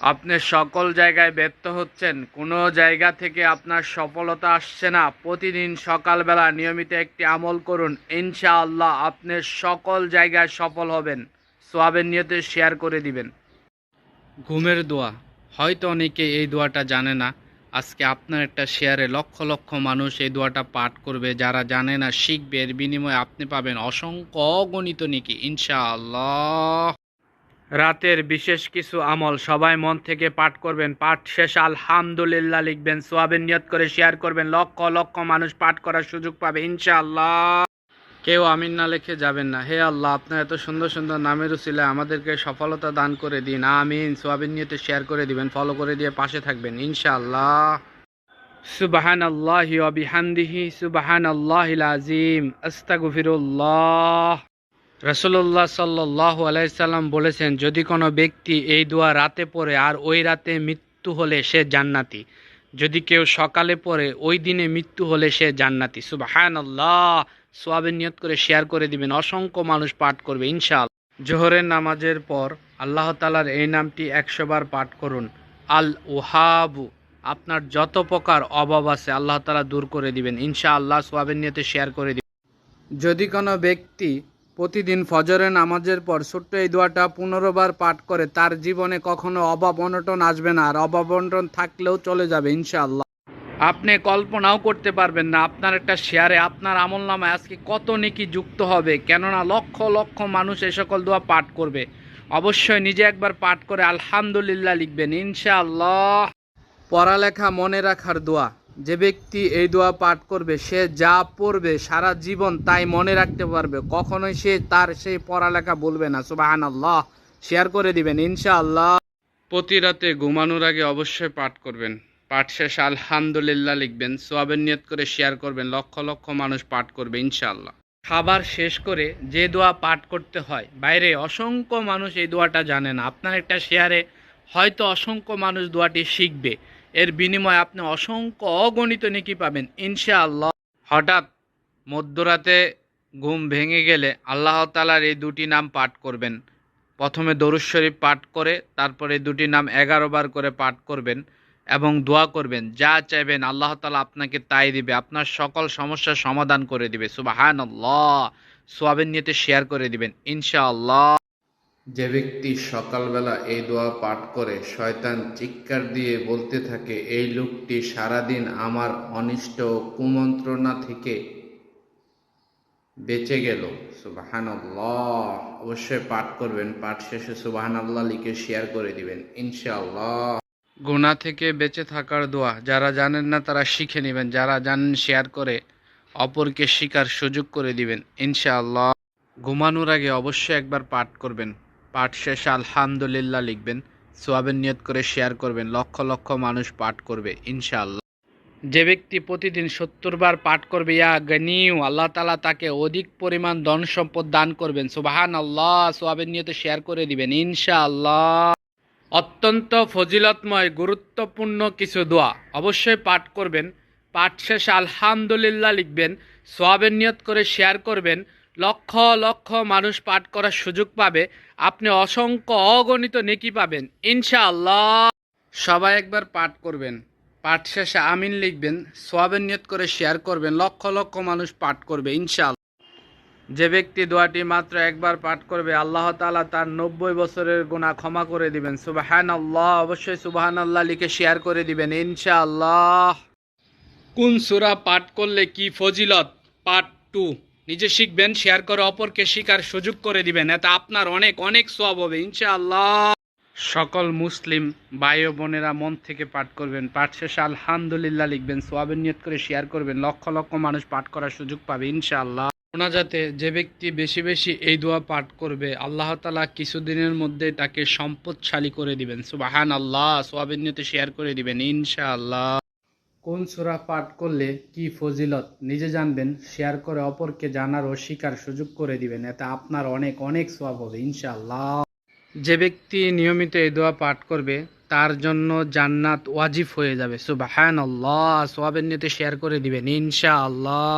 আপনি সকল জায়গায় ব্যর্থ হচ্ছেন। কোনো জায়গা থেকে আপনার সফলতা আসছে না। প্রতিদিন সকালবেলা নিয়মিত একটি আমল করুন। ইনশাআল্লাহ আপনি সকল জায়গায় সফল হবেন। সোয়াবের নিয়তে শেয়ার করে দিবেন। ঘুমের দোয়া। হয়তো অনেকে এই দোয়াটা জানে না। আজকে আপনার একটা শেয়ারে লক্ষ লক্ষ মানুষ এই দোয়াটা পাঠ করবে। যারা জানে না, শিখবে। এর বিনিময়ে আপনি পাবেন অসংখ্য অগণিত নেকি। ইনশাআল্লাহ। রাতের বিশেষ কিছু আমল সবাই মন থেকে পাঠ করবেন। পাঠ শেষ, আলহামদুলিল্লাহ লিখবেন, সোয়াবের নিয়ত করে শেয়ার করবেন। লক্ষ লক্ষ মানুষ পাঠ করার সুযোগ পাবে, ইনশাআল্লাহ। কেউ আমিন না লিখে যাবেন না। হে আল্লাহ, আপনার এত সুন্দর সুন্দর নামের উসিলে আমাদেরকে সফলতা দান করে দিন। আমিন সোয়াবিন নিয়তে শেয়ার করে দিবেন ফলো করে দিয়ে পাশে থাকবেন, ইনশাআল্লাহ। সুবাহান আল্লাহ বিহামদিহি সুবাহান আল্লাহ আজিম আস্তাগফিরুল্লাহ। রসুল্লাহ সাল্লাহ আলাইসাল্লাম বলেছেন, যদি কোনো ব্যক্তি এই দোয়া রাতে পড়ে আর ওই রাতে মৃত্যু হলে সে জান্নাতি। যদি কেউ সকালে পড়ে, ওই দিনে মৃত্যু হলে সে জান্নাতি। সুবাহান আল্লাহ সোয়াবের নিয়ত করে শেয়ার করে দিবেন। অসংখ্য মানুষ পাঠ করবে ইনশাল জোহরের নামাজের পর আল্লাহ তালার এই নামটি একশোবার পাঠ করুন। আল ওহাবু আপনার যত প্রকার অভাব আছে, আল্লাহ তালা দূর করে দিবেন। ইনশা আল্লাহ সোয়াবের নিয়তে শেয়ার করে দিবেন। যদি কোনো ব্যক্তি প্রতিদিন ফজরের নামাজের পর ছোট্ট এই দোয়াটা পনেরো বার পাঠ করে তার জীবনে কখনো অভাব অনটন আসবে না, আর অভাব অনটন থাকলেও চলে যাবে ইনশাআল্লাহ। আপনি কল্পনাও করতে পারবেন না আপনার একটা শেয়ারে আপনার আমল নামায় আজকে কত নেকি যুক্ত হবে, কেননা লক্ষ লক্ষ মানুষ এই সকল দোয়া পাঠ করবে। অবশ্যই নিজে একবার পাঠ করে আলহামদুলিল্লাহ লিখবেন, ইনশাআল্লাহ। পড়ালেখা মনে রাখার দোয়া। যে ব্যক্তি এই দোয়া পাঠ করবে, সে যা পড়বে সারা জীবন তাই মনে রাখতে পারবে। কখনোই সে তার সেই পড়ালেখা বলবে না। সুবাহান আল্লাহ শেয়ার করে দিবেন, ইনশাআল্লাহ। প্রতি রাতে ঘুমানোর আগে অবশ্যই পাঠ করবেন। পাঠ শেষ, আলহামদুলিল্লাহ লিখবেন। সোয়াবের নিয়ত করে শেয়ার করবেন। লক্ষ লক্ষ মানুষ পাঠ করবে, ইনশাআল্লাহ। খাবার শেষ করে যে দোয়া পাঠ করতে হয়, বাইরে অসংখ্য মানুষ এই দোয়াটা জানে না। আপনার একটা শেয়ারে হয়তো অসংখ্য মানুষ দোয়াটি শিখবে। এর বিনিময়ে আপনি অসংখ্য অগণিত নেকি পাবেন, ইনশাআল্লাহ। হঠাৎ মধ্যরাতে ঘুম ভেঙে গেলে আল্লাহ তালার এই দুটি নাম পাঠ করবেন। প্রথমে দরুদ শরীফ পাঠ করে, তারপরে দুটি নাম এগারো বার করে পাঠ করবেন এবং দোয়া করবেন। যা চাইবেন আল্লাহ তালা আপনাকে তাই দিবে, আপনার সকল সমস্যার সমাধান করে দিবে। সুবাহান আল্লাহ সোয়াবের নিয়েতে শেয়ার করে দিবেন, ইনশাআল্লাহ। যে ব্যক্তি সকালবেলা এই দোয়া পাঠ করে, শয়তান চিৎকার দিয়ে বলতে থাকে, এই লোকটি সারাদিন আমার অনিষ্ট ও কুমন্ত্রণা থেকে বেঁচে গেল। সুবাহান অবশ্যই পাঠ করবেন। পাঠ শেষে সুবাহান আল্লাহ লিখে শেয়ার করে দিবেন, ইনশাআল্লাহ। গুণা থেকে বেঁচে থাকার দোয়া, যারা জানেন না তারা শিখে নেবেন, যারা জানেন শেয়ার করে অপরকে শিকার সুযোগ করে দিবেন, ইনশাআল্লাহ। ঘুমানোর আগে অবশ্যই একবার পাঠ করবেন। পাঠ শেষে, আলহামদুলিল্লাহ লিখবেন। সোয়াবের নিয়ত করে শেয়ার করবেন। লক্ষ লক্ষ মানুষ পাঠ করবে, ইনশাআল্লাহ। যে ব্যক্তি প্রতিদিন সত্তর বার পাঠ করবে, ইয়া গনিউ, আল্লাহ তালা তাকে অধিক পরিমাণ ধন সম্পদ দান করবেন। সুবাহান আল্লাহ সোয়াবের নিয়তে শেয়ার করে দিবেন, ইনশাআল্লাহ। অত্যন্ত ফজিলতময়, গুরুত্বপূর্ণ কিছু দোয়া অবশ্যই পাঠ করবেন। পাঠ শেষে আলহামদুলিল্লাহ লিখবেন সোয়াবের নিয়ত করে শেয়ার করবেন, লক্ষ লক্ষ মানুষ পাঠ করার সুযোগ পাবে, আপনি অসংখ্য অগণিত নেকি পাবেন, ইনশাআল্লাহ। সবাই একবার পাঠ করবেন, পাঠ শেষে আমিন লিখবেন সোয়াবের নিয়ত করে শেয়ার করবেন, লক্ষ লক্ষ মানুষ পাঠ করবে, ইনশাআল্লাহ। যে ব্যক্তি দোয়াটি মাত্র একবার পাঠ করবে, আল্লাহ তালা তার নব্বই বছরের গুণা ক্ষমা করে দিবেন সুবাহান আল্লাহ অবশ্যই সুবাহান আল্লাহ লিখে শেয়ার করে দিবেন, ইনশাআল্লাহ। কোন সুরা পাঠ করলে কি ফজিলত? Part two. নিজে শিখবেন, শেয়ার করে অপরকে শিকার সুযোগ করে দিবেন। এতে আপনার অনেক অনেক সব হবে, ইনশাআল্লাহ। সকল মুসলিম ভাই বোনেরা মন থেকে পাঠ করবেন। পাঠ শেষে আলহামদুলিল্লাহ লিখবেন সোয়াবের নিয়ত করে শেয়ার করবেন। লক্ষ লক্ষ মানুষ পাঠ করার সুযোগ পাবে, ইনশাআল্লাহ। মোনাজাতে যে ব্যক্তি বেশি বেশি এই দোয়া পাঠ করবে, আল্লাহ তালা কিছুদিনের মধ্যে তাকে সম্পদশালী করে দিবেন। সুবাহান আল্লাহ সোয়াবের নিয়তে শেয়ার করে দিবেন, ইনশাআল্লাহ। কোন সুরা পাঠ করলে কি ফজিলত? নিজে জানবেন, শেয়ার করে অপরকে জানার ও শিকার সুযোগ করে দিবেন। এতে আপনার অনেক অনেক সব হবে, ইনশাআল্লাহ। যে ব্যক্তি নিয়মিত এই দোয়া পাঠ করবে, তার জন্য জান্নাত ওয়াজিব হয়ে যাবে। সুবাহান আল্লাহ সোয়াবের নিয়তে শেয়ার করে দিবেন, ইনশাআল্লাহ।